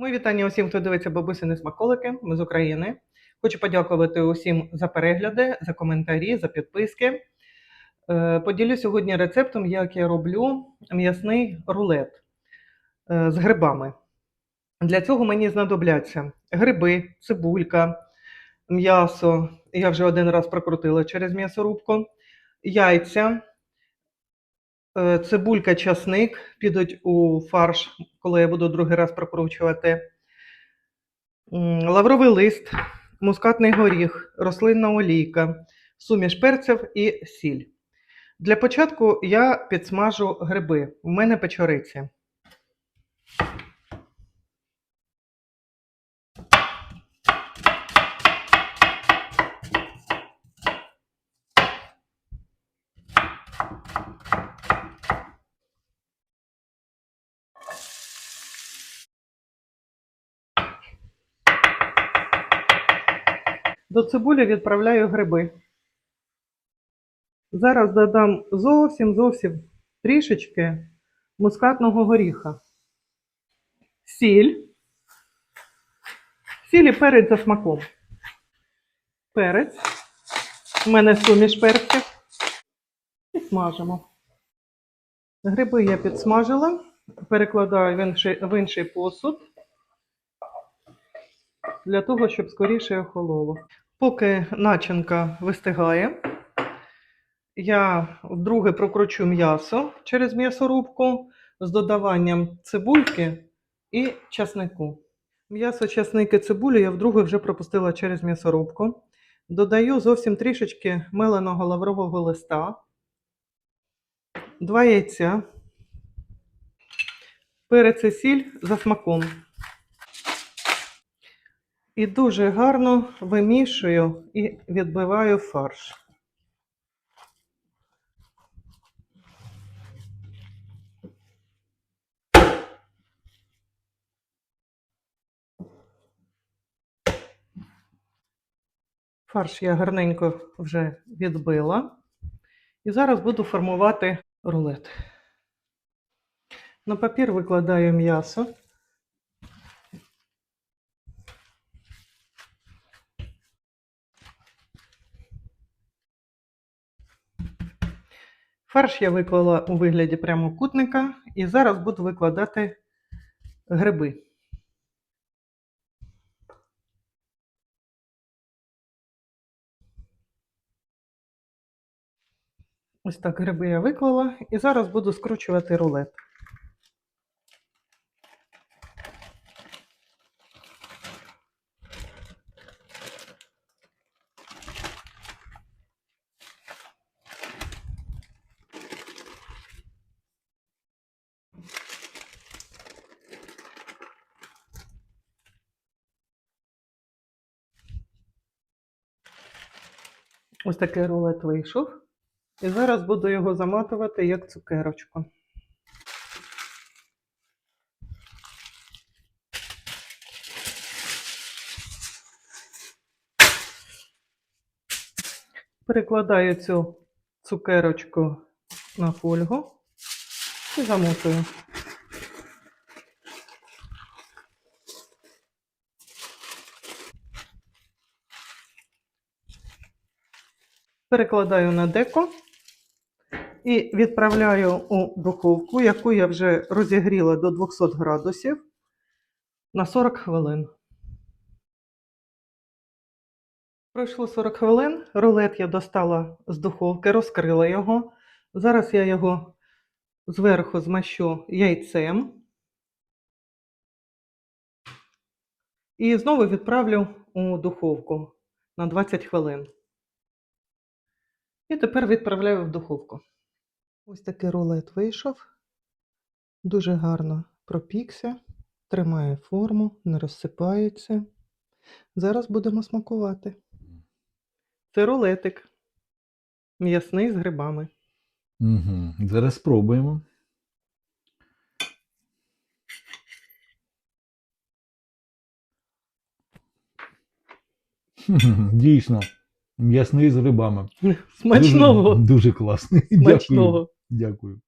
Мої вітання усім, хто дивиться бабусини смаколики. Ми з України. Хочу подякувати усім за перегляди, за коментарі, за підписки. Е, Поділю сьогодні рецептом, як я роблю м'ясний рулет е, з грибами. Для цього мені знадобляться гриби, цибулька, м'ясо. Я вже один раз прокрутила через м'ясорубку, яйця, цибулька, часник підуть у фарш, коли я буду другий раз прокручувати. Лавровий лист, мускатний горіх, рослинна олійка, суміш перців і сіль. Для початку я підсмажу гриби. У мене печориці. До цибулі відправляю гриби. Зараз додам зовсім зовсім трішечки мускатного горіха. Сіль. Сіль і перець за смаком. Перець. У мене суміш перців. І смажимо. Гриби я підсмажила, перекладаю в інший, в інший посуд для того, щоб скоріше охололо. Поки начинка вистигає, я вдруге прокручу м'ясо через м'ясорубку з додаванням цибульки і часнику. М'ясо, часник цибулю я вдруге вже пропустила через м'ясорубку. Додаю зовсім трішечки меленого лаврового листа, два яйця, перець і сіль за смаком. І дуже гарно вимішую і відбиваю фарш. Фарш я гарненько вже відбила. І зараз буду формувати рулет. На папір викладаю м'ясо. Фарш я виклала у вигляді прямокутника і зараз буду викладати гриби. Ось так гриби я виклала і зараз буду скручувати рулет. Ось такий рулет вийшов. І зараз буду його заматувати як цукерочку. Перекладаю цю цукерочку на фольгу і замотую. Перекладаю на деко і відправляю у духовку, яку я вже розігріла до 200 градусів на 40 хвилин. Пройшло 40 хвилин, рулет я достала з духовки, розкрила його. Зараз я його зверху змащу яйцем і знову відправлю у духовку на 20 хвилин. І тепер відправляю в духовку. Ось такий рулет вийшов. Дуже гарно пропікся, тримає форму, не розсипається. Зараз будемо смакувати. Це рулетик. М'ясний з грибами. Угу. Зараз спробуємо. Дійсно, м'ясний з грибами. Смачного. Дуже, дуже класний. Смачного. Дякую. Дякую.